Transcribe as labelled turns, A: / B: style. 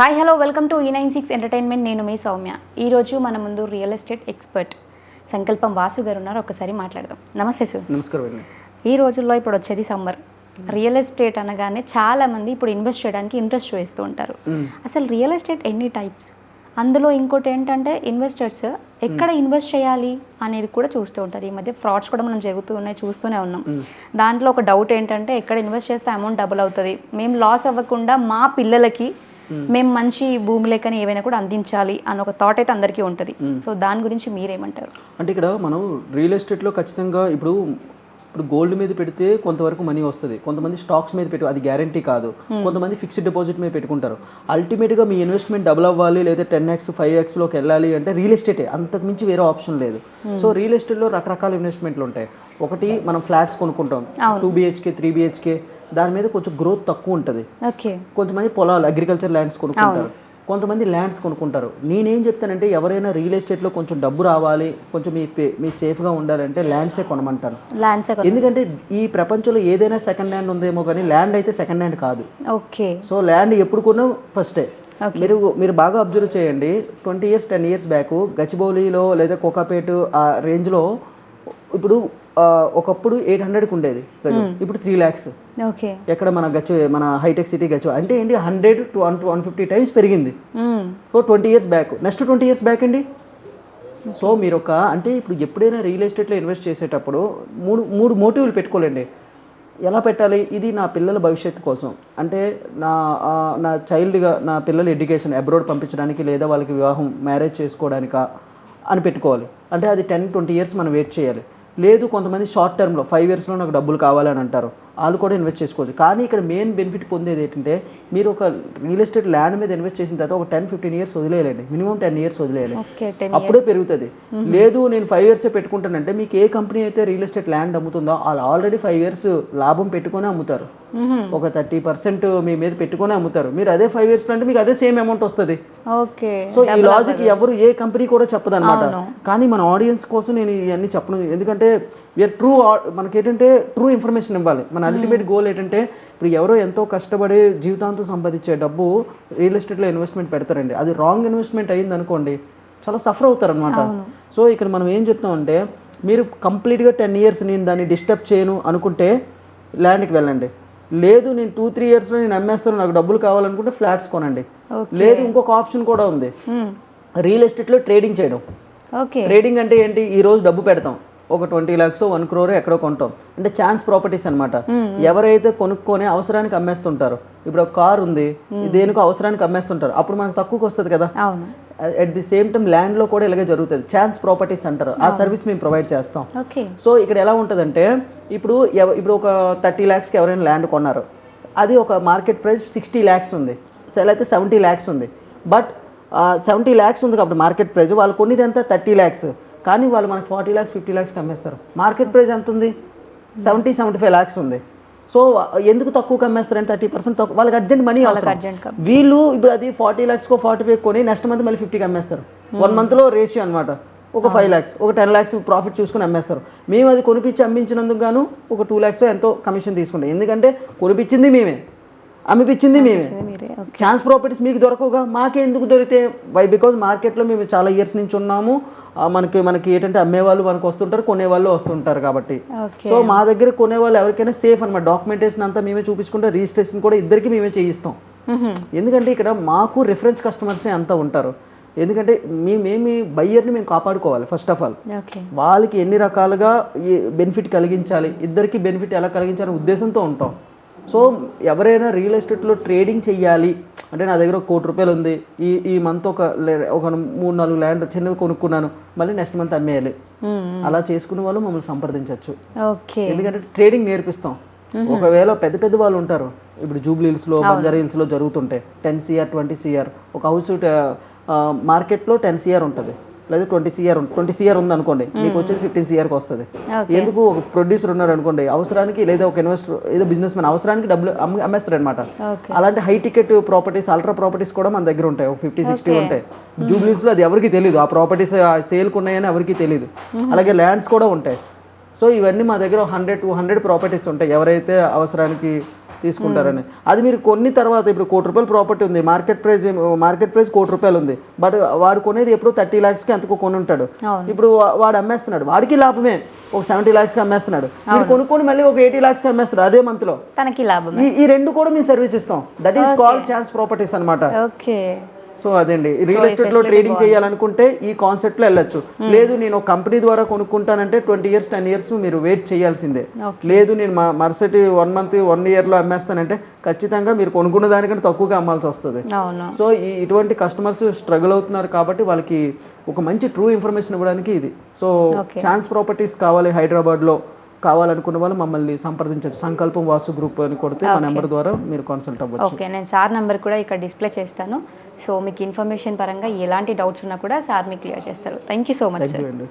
A: Hi hello welcome to ఈ nine six entertainment నేను మీ సౌమ్య. ఈరోజు మన ముందు రియల్ ఎస్టేట్ ఎక్స్పర్ట్ సంకల్పం వాసు గారు ఉన్నారు. ఒకసారి మాట్లాడదాం. నమస్తే సార్
B: నమస్కారం
A: ఈ రోజుల్లో ఇప్పుడు వచ్చేది సమ్మర్ రియల్ ఎస్టేట్ అనగానే చాలా మంది ఇప్పుడు ఇన్వెస్ట్ చేయడానికి ఇంట్రెస్ట్ వేస్తూ ఉంటారు. అసలు రియల్ ఎస్టేట్ ఎన్ని టైప్స్ అందులో ఇంకోటి ఏంటంటే ఇన్వెస్టర్స్ ఎక్కడ ఇన్వెస్ట్ చేయాలి అనేది కూడా చూస్తూ ఉంటారు. ఈ మధ్య ఫ్రాడ్స్ కూడా మనం జరుగుతూ ఉన్నాయి చూస్తూనే ఉన్నాం. దాంట్లో ఒక డౌట్ ఏంటంటే ఎక్కడ ఇన్వెస్ట్ చేస్తే అమౌంట్ డబుల్ అవుతుంది. మేము లాస్ అవ్వకుండా మా పిల్లలకి మేము మంచి భూమి లెక్కని ఏవైనా కూడా అందించాలి అని ఒక థాట్ అయితే అందరికీ ఉంటుంది. సో దాని గురించి మీరేమంటారు?
B: అంటే ఇక్కడ మనం రియల్ ఎస్టేట్లో ఖచ్చితంగా ఇప్పుడు ఇప్పుడు గోల్డ్ మీద పెడితే కొంతవరకు మనీ వస్తుంది. కొంతమంది స్టాక్స్ మీద పెట్టు అది గ్యారంటీ కాదు. కొంతమంది ఫిక్స్డ్ డిపాజిట్ మీద పెట్టుకుంటారు. అల్టిమేట్గా మీ ఇన్వెస్ట్మెంట్ డబుల్ అవ్వాలి లేదా టెన్ ఎక్స్ ఫైవ్ ఎక్స్లోకి వెళ్ళాలి అంటే రియల్ ఎస్టేటే అంతకు మించి వేరే ఆప్షన్ లేదు. సో రియల్ ఎస్టేట్లో రకరకాల ఇన్వెస్ట్మెంట్లు ఉంటాయి. ఒకటి మనం ఫ్లాట్స్ కొనుక్కుంటాం. టూ బిహెచ్కే త్రీ బిహెచ్కే దాని మీద కొంచెం గ్రోత్ తక్కువ ఉంటుంది.
A: ఓకే
B: కొంతమంది పొలాలు అగ్రికల్చర్ ల్యాండ్స్ కొనుక్కుంటారు. కొంతమంది ల్యాండ్స్ కొనుక్కుంటారు. నేనేం చెప్తానంటే ఎవరైనా రియల్ ఎస్టేట్లో కొంచెం డబ్బు రావాలి కొంచెం మీ మీ సేఫ్గా ఉండాలంటే ల్యాండ్సే కొనమంటాను
A: ల్యాండ్స్
B: ఎందుకంటే ఈ ప్రపంచంలో ఏదైనా సెకండ్ హ్యాండ్ ఉందేమో కానీ ల్యాండ్ అయితే సెకండ్ హ్యాండ్ కాదు.
A: ఓకే
B: సో ల్యాండ్ ఎప్పుడు కొన్నా ఫస్టే మీరు మీరు బాగా అబ్జర్వ్ చేయండి. Twenty years ten years back గచ్చిబౌలిలో లేదా కోకాపేట ఆ రేంజ్లో ఇప్పుడు ఒకప్పుడు ఎయిట్ హండ్రెడ్కి ఉండేది. ఇప్పుడు త్రీ ల్యాక్స్.
A: ఓకే.
B: ఎక్కడ మన గచ్చు మన హైటెక్ సిటీ గచ్చు అంటే ఏంటి hundred to one one fifty times పెరిగింది. So twenty years back. Next twenty years back అండి సో మీరు ఒక అంటే ఇప్పుడు ఎప్పుడైనా రియల్ ఎస్టేట్లో ఇన్వెస్ట్ చేసేటప్పుడు మూడు మూడు మోటివ్లు పెట్టుకోలేండి. ఎలా పెట్టాలి? ఇది నా పిల్లల భవిష్యత్తు కోసం. అంటే నా నా చైల్డ్గా నా పిల్లల ఎడ్యుకేషన్ అబ్రాడ్ పంపించడానికి లేదా వాళ్ళకి వివాహం మ్యారేజ్ చేసుకోవడానికా అని పెట్టుకోవాలి. అంటే అది టెన్ ట్వంటీ ఇయర్స్ మనం వెయిట్ చేయాలి. లేదు కొంతమంది షార్ట్ టర్మ్లో ఫైవ్ ఇయర్స్లో నాకు డబ్బులు కావాలని అంటారు. వాళ్ళు కూడా ఇన్వెస్ట్ చేసుకోవచ్చు. కానీ ఇక్కడ మెయిన్ బెనిఫిట్ పొందేది ఏంటంటే మీరు ఒక రియల్ ఎస్టేట్ ల్యాండ్ మీద ఇన్వెస్ట్ చేసిన తర్వాత ఒక టెన్ ఫిఫ్టీన్ ఇయర్స్ వదిలేయాలండి. మినిమం టెన్ ఇయర్స్ వదిలేయాలి. అప్పుడే పెరుగుతుంది. లేదు నేను ఫైవ్ ఇయర్స్ పెట్టుకుంటానంటే మీకు ఏ కంపెనీ అయితే రియల్ ఎస్టేట్ ల్యాండ్ అమ్ముతుందో వాళ్ళు ఆల్రెడీ ఫైవ్ ఇయర్స్ లాభం పెట్టుకొని అమ్ముతారు. ఒక థర్టీ పర్సెంట్ మీ మీద పెట్టుకొని అమ్ముతారు. మీరు అదే ఫైవ్ ఇయర్స్ అంటే మీకు అదే సేమ్ అమౌంట్ వస్తుంది.
A: ఓకే
B: సో ఈ లాజిక్ ఎవరు ఏ కంపెనీ కూడా చెప్పదన్నమాట. కానీ మన ఆడియన్స్ కోసం నేను ఇవన్నీ చెప్పను. ఎందుకంటే వీఆర్ ట్రూ మనకి ఏంటంటే ట్రూ ఇన్ఫర్మేషన్ ఇవ్వాలి. మన అల్టిమేట్ గోల్ ఏంటంటే ఇప్పుడు ఎవరో ఎంతో కష్టపడి జీవితాంతం సంపాదించే డబ్బు రియల్ ఎస్టేట్లో ఇన్వెస్ట్మెంట్ పెడతారండి. అది రాంగ్ ఇన్వెస్ట్మెంట్ అయింది అనుకోండి చాలా సఫర్ అవుతారు అనమాట సో ఇక్కడ మనం ఏం చెప్తామంటే మీరు కంప్లీట్గా టెన్ ఇయర్స్ నేను దాన్ని డిస్టర్బ్ చేయను అనుకుంటే ల్యాండ్కి వెళ్ళండి. లేదు నేను టూ త్రీ ఇయర్స్లో నేను అమ్మేస్తాను నాకు డబ్బులు కావాలనుకుంటే ఫ్లాట్స్ కొనండి. లేదు ఇంకొక ఆప్షన్ కూడా ఉంది. రియల్ ఎస్టేట్లో ట్రేడింగ్ చేయడం.
A: ఓకే
B: ట్రేడింగ్ అంటే ఏంటి? ఈ రోజు డబ్బు పెడతాం. ఒక ట్వంటీ ల్యాక్స్ వన్ క్రోర్ ఎక్కడో కొంటాం. అంటే ఛాన్స్ ప్రాపర్టీస్ అన్నమాట. ఎవరైతే కొనుక్కొని అవసరానికి అమ్మేస్తుంటారో ఇప్పుడు ఒక కార్ ఉంది దేనికో అవసరానికి అమ్మేస్తుంటారు అప్పుడు మనకు తక్కువకి వస్తుంది కదా. అట్ ది సేమ్ టైం ల్యాండ్లో కూడా ఇలాగే జరుగుతుంది. ఛాన్స్ ప్రాపర్టీస్ అంటారు. ఆ సర్వీస్ మేము ప్రొవైడ్ చేస్తాం. సో ఇక్కడ ఎలా ఉంటుందంటే ఇప్పుడు ఇప్పుడు ఒక థర్టీ ల్యాక్స్కి ఎవరైనా ల్యాండ్ కొన్నారు. అది ఒక మార్కెట్ ప్రైస్ సిక్స్టీ ల్యాక్స్ ఉంది. సెల్ అయితే సెవెంటీ ల్యాక్స్ ఉంది. బట్ సెవెంటీ ల్యాక్స్ ఉంది కాబట్టి మార్కెట్ ప్రైస్ వాళ్ళు కొన్నిది ఎంత థర్టీ ల్యాక్స్ కానీ వాళ్ళు మనకి ఫార్టీ ల్యాక్స్ ఫిఫ్టీ ల్యాక్స్కి అమ్మేస్తారు మార్కెట్ ప్రైస్ ఎంత ఉంది సెవెంటీ సెవెంటీ ఫైవ్ ల్యాక్స్ ఉంది. సో ఎందుకు తక్కువకి అమ్మేస్తారంటే థర్టీ పర్సెంట్ తక్కువ వాళ్ళకి అర్జెంట్ మనీ
A: గా.
B: వీళ్ళు ఇప్పుడు అది ఫార్టీ ల్యాక్స్కో ఫార్టీ ఫైవ్ కొని నెక్స్ట్ మంత్ మళ్ళీ ఫిఫ్టీకి అమ్మేస్తారు వన్ మంత్లో రేషియో అనమాట ఒక ఫైవ్ ల్యాక్స్ ఒక టెన్ ల్యాక్స్ ప్రాఫిట్ చూసుకుని అమ్మేస్తారు. మేము అది కొనిపించి అమ్మించినందుకు గాను ఒక టూ ల్యాక్స్ ఎంతో కమిషన్ తీసుకుంటాం. ఎందుకంటే కొనిపించింది మేమే. అమ్మిపించింది మేమే. ఛాన్స్ ప్రాపర్టీస్ మీకు దొరకవుగా? మాకే ఎందుకు దొరికితే? వై బికాజ్ మార్కెట్లో మేము చాలా ఇయర్స్ నుంచి ఉన్నాము. మనకి మనకి ఏంటంటే అమ్మేవాళ్ళు మనకు వస్తుంటారు కొనేవాళ్ళు వస్తుంటారు కాబట్టి. సో మా దగ్గర కొనేవాళ్ళు ఎవరికైనా సేఫ్ అనమాట డాక్యుమెంటేషన్ అంతా మేమే చూపించుకుంటే రిజిస్ట్రేషన్ కూడా ఇద్దరికి మేమే చేయిస్తాం. ఎందుకంటే ఇక్కడ మాకు రిఫరెన్స్ కస్టమర్సే అంతా ఉంటారు. ఎందుకంటే మేమేమి బయ్యర్ని మేము కాపాడుకోవాలి ఫస్ట్ ఆఫ్ ఆల్ వాళ్ళకి ఎన్ని రకాలుగా బెనిఫిట్ కలిగించాలి ఇద్దరికి బెనిఫిట్ ఎలా కలిగించాలనే ఉద్దేశంతో ఉంటాం. సో ఎవరైనా రియల్ ఎస్టేట్లో ట్రేడింగ్ చెయ్యాలి అంటే నా దగ్గర ఒక కోటి రూపాయలు ఉంది. ఈ ఈ మంత్ ఒక లే- ఒక మూడు నాలుగు ల్యాండ్ చిన్నవి కొనుక్కున్నాను. మళ్ళీ నెక్స్ట్ మంత్ అమ్మేయాలి. అలా చేసుకునే వాళ్ళు మమ్మల్ని సంప్రదించవచ్చు ఎందుకంటే ట్రేడింగ్ నేర్పిస్తాం. ఒకవేళ పెద్ద పెద్ద వాళ్ళు ఉంటారు. ఇప్పుడు జూబ్లీ హిల్స్లో బంజారా హిల్స్లో జరుగుతుంటాయి టెన్ సిఆర్ ట్వంటీ సిఆర్ ఒక హౌస్ మార్కెట్లో టెన్ సిఆర్ ఉంటుంది. లేదా ట్వంటీ సిఆర్ ట్వంటీ సిఆర్ ఉంది అనుకోండి మీకు వచ్చేది ఫిఫ్టీన్ సిఆర్కి వస్తుంది. ఎందుకు ఒక ప్రొడ్యూసర్ ఉన్నారు అనుకోండి అవసరానికి లేదా ఒక ఇన్వెస్టర్ ఏదో బిజినెస్ మ్యాన్ అవసరానికి డబ్బులు అమ్మి అమ్మేస్తారు అనమాట అలాంటి high ticket properties ultra properties కూడా మన దగ్గర ఉంటాయి ఒక ఫిఫ్టీ సిక్స్టీ ఉంటాయి జూబ్లీస్లో అది ఎవరికి తెలియదు ఆ ప్రాపర్టీస్ సేల్కి ఉన్నాయని ఎవరికి తెలియదు అలాగే ల్యాండ్స్ కూడా ఉంటాయి. సో ఇవన్నీ మా దగ్గర హండ్రెడ్ టూ హండ్రెడ్ ప్రాపర్టీస్ ఉంటాయి ఎవరైతే అవసరానికి తీసుకుంటారని. అది మీరు కొన్ని తర్వాత ఇప్పుడు కోటి రూపాయల ప్రాపర్టీ ఉంది. మార్కెట్ ప్రైస్ మార్కెట్ ప్రైస్ కోటి రూపాయలు ఉంది. బట్ వాడు కొనేది ఎప్పుడు థర్టీ ల్యాక్స్కి ఎంతకో కొని ఉంటాడు. ఇప్పుడు వాడు అమ్మేస్తున్నాడు. వాడికి లాభమే. ఒక సెవెంటీ ల్యాక్స్కి అమ్మేస్తున్నాడు. మీరు కొనుక్కొని మళ్ళీ ఒక ఎయిటీ ల్యాక్స్కి అమ్మేస్తాడు అదే మంత్లో.
A: తనకి లాభం
B: ఈ రెండు కూడా మేము సర్వీస్ ఇస్తాం. That is called chance properties అన్నమాట.
A: ఓకే.
B: సో అదేండి. రియల్ ఎస్టేట్లో ట్రేడింగ్ చేయాలనుకుంటే ఈ కాన్సెప్ట్లో వెళ్ళొచ్చు. లేదు నేను ఒక కంపెనీ ద్వారా కొనుక్కుంటానంటే ట్వంటీ ఇయర్స్ టెన్ ఇయర్స్ మీరు వెయిట్ చేయాల్సిందే. లేదు నేను మరుసటి వన్ మంత్ వన్ ఇయర్లో అమ్మేస్తానంటే ఖచ్చితంగా మీరు కొనుక్కున్న దానికంటే తక్కువగా అమ్మాల్సి వస్తుంది. సో ఈ ఇటువంటి కస్టమర్స్ స్ట్రగుల్ అవుతున్నారు కాబట్టి వాళ్ళకి ఒక మంచి ట్రూ ఇన్ఫర్మేషన్ ఇవ్వడానికి ఇది. సో ఛాన్స్ ప్రాపర్టీస్ కావాలి హైదరాబాద్లో కావాలనుకున్న వాళ్ళు మమ్మల్ని సంప్రదించవచ్చు. సంకల్పం వాసు గ్రూప్ అని కొడితే మా నెంబర్ ద్వారా మీరు కన్సల్ట్ అవ్వచ్చు.
A: ఓకే నేను సార్ నెంబర్ కూడా ఇక్కడ డిస్ప్లే చేస్తాను. సో మీకు ఇన్ఫర్మేషన్ పరంగా ఎలాంటి డౌట్స్ ఉన్నా కూడా సార్ మీకు క్లియర్ చేస్తారు. థ్యాంక్ యూ సో మచ్
B: అండి.